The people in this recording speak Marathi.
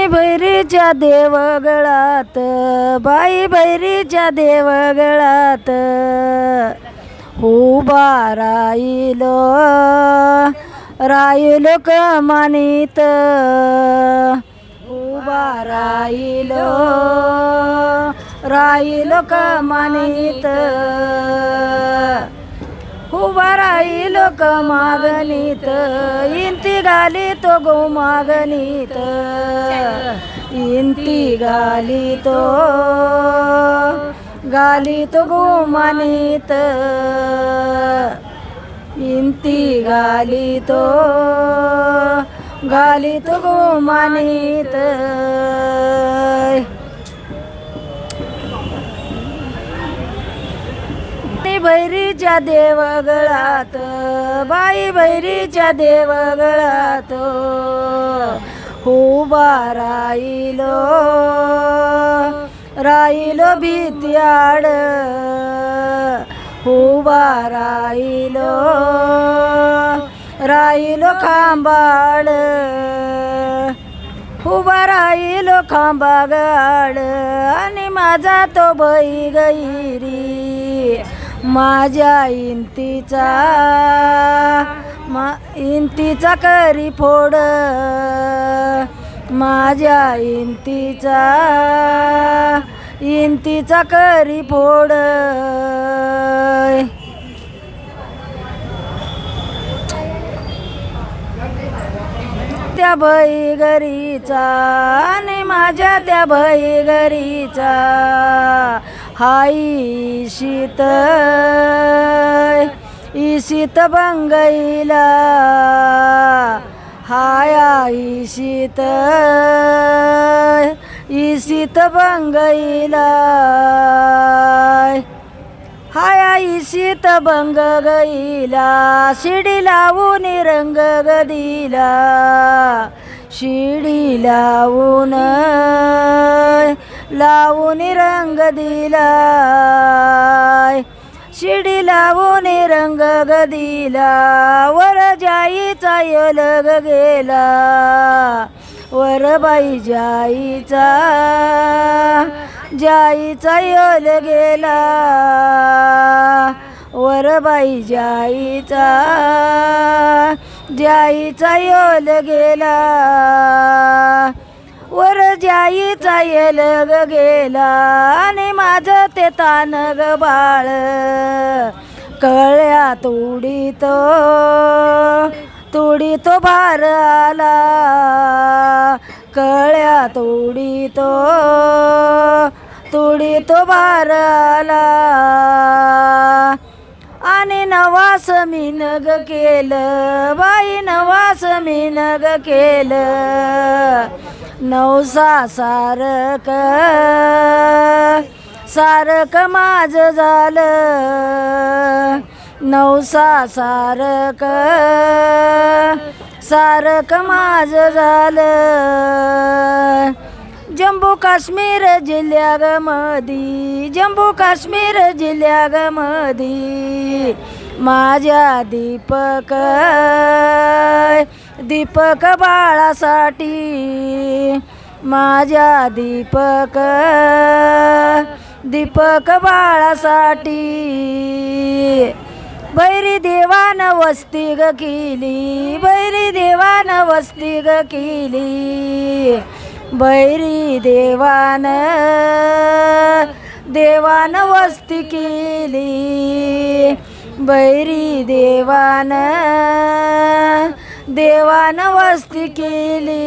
बाई भैरीच्या देवगळात बाई भैरीच्या देवगळात. उभा राहिलो राहिलो कमानीत. उभा राहिलो राहिलो कमानीत. उभा लोक क मागणीत. इंती गाली तो गो मागणीत. इंती गाली तो गाली तो गो मानीत इंती गाली तो गाली तो गो मानीत भैरीच्या देवगळात बाई भैरीच्या देवगळात उभा राहिलो राहिलो भीत्याड उभा राहिलो राहिलो खांबाड उभा राहिलो खांबागाड आणि माझा तो बैगैरी माझ्या इंतीचा मा इंतीचा करी फोड. माझ्या इंतीचा इंतीचा करी फोड. त्या भई घरीचा आणि माझ्या त्या भई घरीचा. हाई शीत ईशीत बंगईला. हाय ईशीत ईशीत बंगईला. हाय ईशीत बंग गईला शिडी लावून रंग गदिला. शिडी लावून लावून रंग दिला शिडी लावून रंग दिला. वर जाईचा यलग गेला. वर बाई जाईचा जाईचा यल गेला. वर बाई जाईचा जाईचा यल गेला. वर जाईचा येल ग गेला आणि माझं ते तान ग बाळ. कळ्या तुडीत तो भार आला. कळ्या तुडीत तुडीत भार आला. आणि नवास मी नग केलं बाई नवास मी नग केलं. नवसा सारक सारक माझ झालं. नवसा सारक सारक माझ झालं. जम्मू काश्मीर जिल्ह्या मधी जम्मू काश्मीर जिल्ह्या मधी माझ्या दीपक दीपक बाळासाठी. माझ्या दीपक दीपक बाळासाठी. बैरी देवान वस्ती ग केली बैरी देवान वस्ती ग केली. बैरी देवान देवान वस्ती केली. बैरी देवान देवान वस्ती केली.